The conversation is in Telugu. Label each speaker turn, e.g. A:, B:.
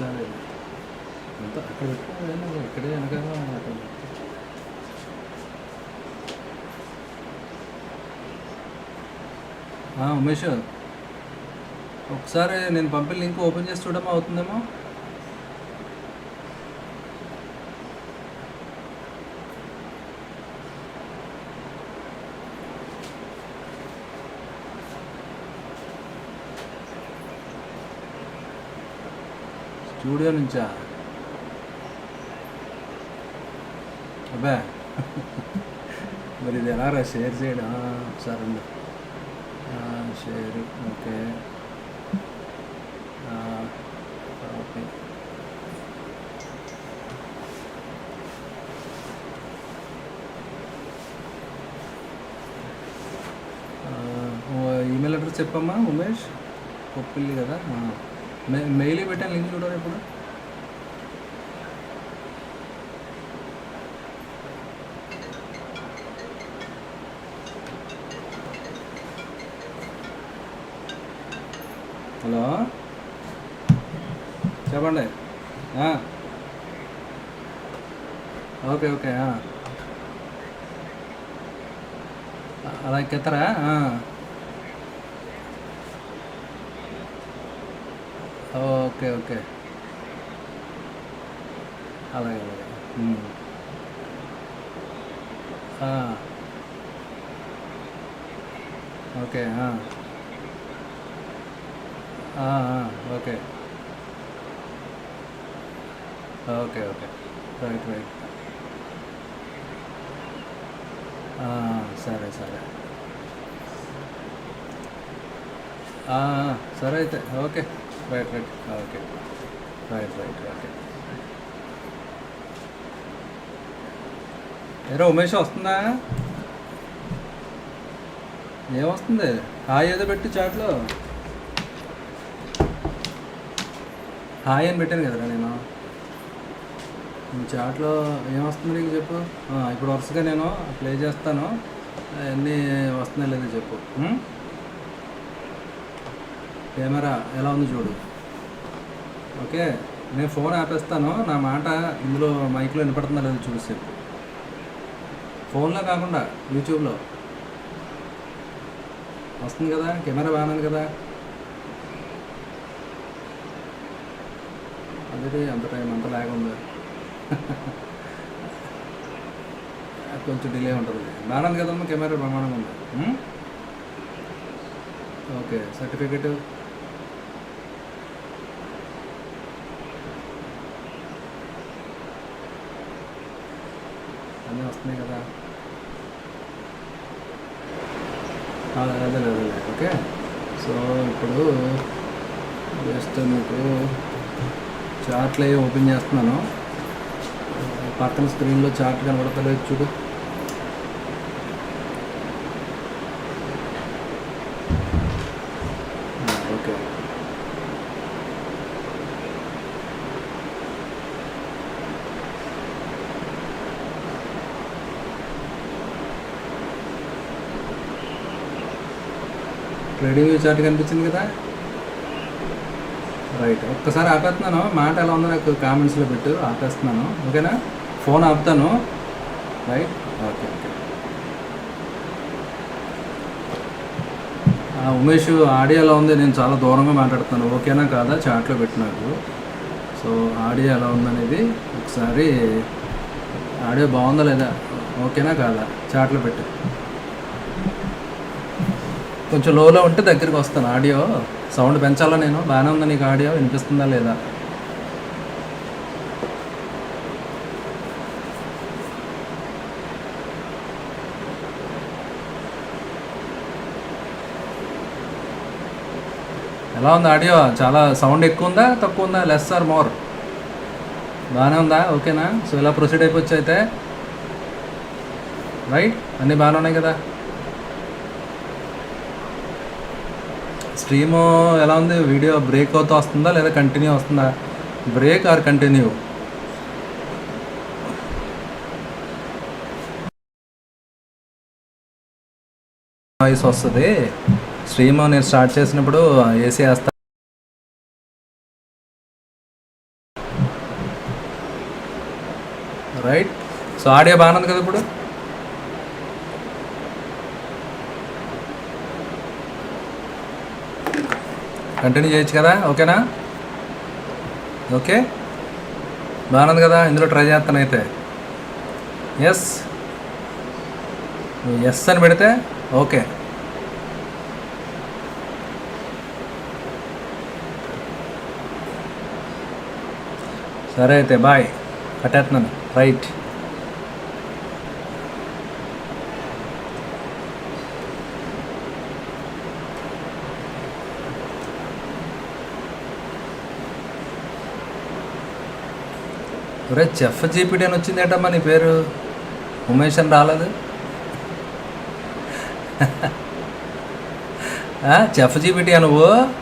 A: సరే ఎంత అక్కడ పెట్టుకోలేదు ఇక్కడే వెనకాల అక్కడ ఉమేష్ ఒకసారి నేను పంపిన లింక్ ఓపెన్ చేసి చూడమా అవుతుందేమో? స్టూడియో నుంచా అబ్బా మరి ఇది ఎలా రా షేర్ చేయడం ఆ, ఒకసారి ఉండు. ఆ, షేర్ ఓకే ఆ, ఓకే ఆ, ఓ ఈమెయిల్ అడ్రస్ చెప్పమ్మా ఉమేష్ కొప్పిల్లి కదా ఆ. మె మెయిల్ పెట్టాను లింక్ చూడరు ఇప్పుడు? హలో? చెప్పండి. ఓకే ఓకే అలా ఎక్కెత్తరా? Okay okay. అలాగే అలాగే. Okay okay. Okay okay. Right right. సరే సరే. సరే అయితే. Okay. Right right okay right right okay ఏరా ఉమేష్ వస్తుందా ఏమొస్తుంది హాయ్ ఏదో పెట్టి చాట్లో హాయ్ అని పెట్టాను కదరా నేను ఈ చాట్లో ఏమొస్తుంది నీకు చెప్పు ఇప్పుడు వరుసగా నేను ప్లే చేస్తాను. అన్నీ వస్తున్నాయి లేదో చెప్పు కెమెరా ఎలా ఉంది చూడు. ఓకే నేను ఫోన్ ఆపేస్తాను. నా మాట ఇందులో మైక్లో వినపడుతుందా లేదో చూసి. ఫోన్లో కాకుండా యూట్యూబ్లో. వస్తుంది కదా కెమెరా బాగున్నాను ఉంది కదా. అదే అంత టైం అంత లాగ్ ఉంది. కొంచెం డిలే ఉంటుంది. బాగానే ఉంది కదమ్మా కెమెరా ప్రమాణం ఉంది. Okay certificate? అన్నీ వస్తున్నాయి కదా. అదే అదే ఓకే? సో ఇప్పుడు జస్ట్ మీకు చార్ట్లు అవి ఓపెన్ చేస్తున్నాను. పక్కన స్క్రీన్లో చార్ట్ కనబడతలేదు చూడు ఆ, ఓకే ట్రేడింగ్ చార్ట్ కనిపించింది కదా? రైట్. ఒక్కసారి ఆపేస్తున్నాను. మాట ఎలా ఉందో నాకు కామెంట్స్లో పెట్టు. ఆపేస్తున్నాను. ఓకేనా? Phone ఆపుతాను. Right. Okay okay. Umesh audio ఎలా ఉంది? నేను చాలా దూరంగా మాట్లాడుతున్నాను. ఓకేనా కాదా? చాట్లో పెట్టు నాకు. సో ఆడియో ఎలా ఉందనేది ఒకసారి ఆడియో బాగుందా లేదా? ఓకేనా కాదా? చాట్లో పెట్టు. కొంచెం లోలో ఉంటే దగ్గరికి వస్తాను. ఆడియో సౌండ్ పెంచాలా నేను? బాగానే ఉందా నీకు ఆడియో? వినిపిస్తుందా లేదా? ఎలా ఉంది ఆడియో? చాలా సౌండ్ ఎక్కువ ఉందా తక్కువ ఉందా లెస్ ఆర్ మోర్? బాగానే ఉందా? ఓకేనా? సో ఇలా ప్రొసీడ్ అయిపోవచ్చు అయితే. రైట్? అన్నీ బాగానే ఉన్నాయి కదా? స్ట్రీమ్ ఎలా ఉంది? వీడియో బ్రేక్ అవుతూ వస్తుందా? లేదా కంటిన్యూ వస్తుందా? Break or continue? వాయిస్ వస్తుంది. స్ట్రీమ్ నేను స్టార్ట్ చేసినప్పుడు ఏసీ వేస్తా రైట్. సో ఆడియో బాగానే కదా ఇప్పుడు? కంటిన్యూ చేయొచ్చు కదా? ఓకేనా? ఓకే. బాగుంది కదా? ఇందులో ట్రై చేస్తాను అయితే ఎస్ ఎస్ అని పెడితే ఓకే. సరే అయితే బాయ్ కట్టేస్తున్నాను. రైట్ ఒరే చెఫ్ జీపీటీ అని వచ్చిందేటమ్మా నీ పేరు? ఉమేష్ అని రాలేదు? చెఫ్ జీపీటీ నువ్వు?